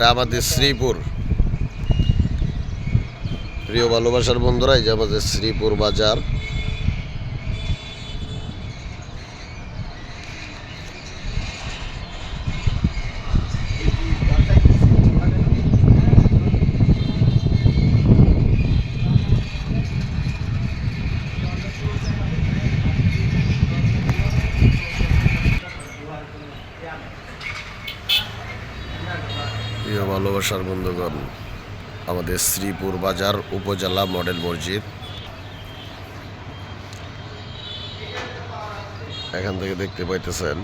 এটা আমাদের শ্রীপুর। প্রিয় ভালোবাসার বন্ধুরা এই যে আমাদের শ্রীপুর বাজার। প্রিয় ভালোবাসার বন্ধুগণ, আমাদের শ্রীপুর বাজার উপজেলা মডেল মসজিদ। এখান থেকে দেখতে পাইতেছেন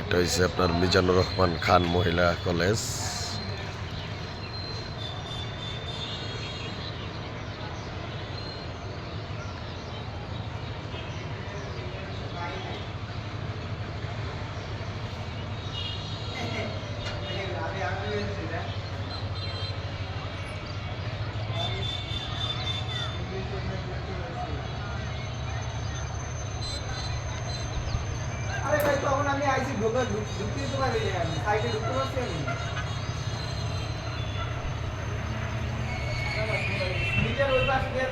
এটা হচ্ছে আপনার মিজানুর রহমান খান মহিলা কলেজ। আমি আইসি ঢোকা ঢুকতে তো পারি সাইডে ঢুকতে পারছি আমি। নিজের ওই পাশে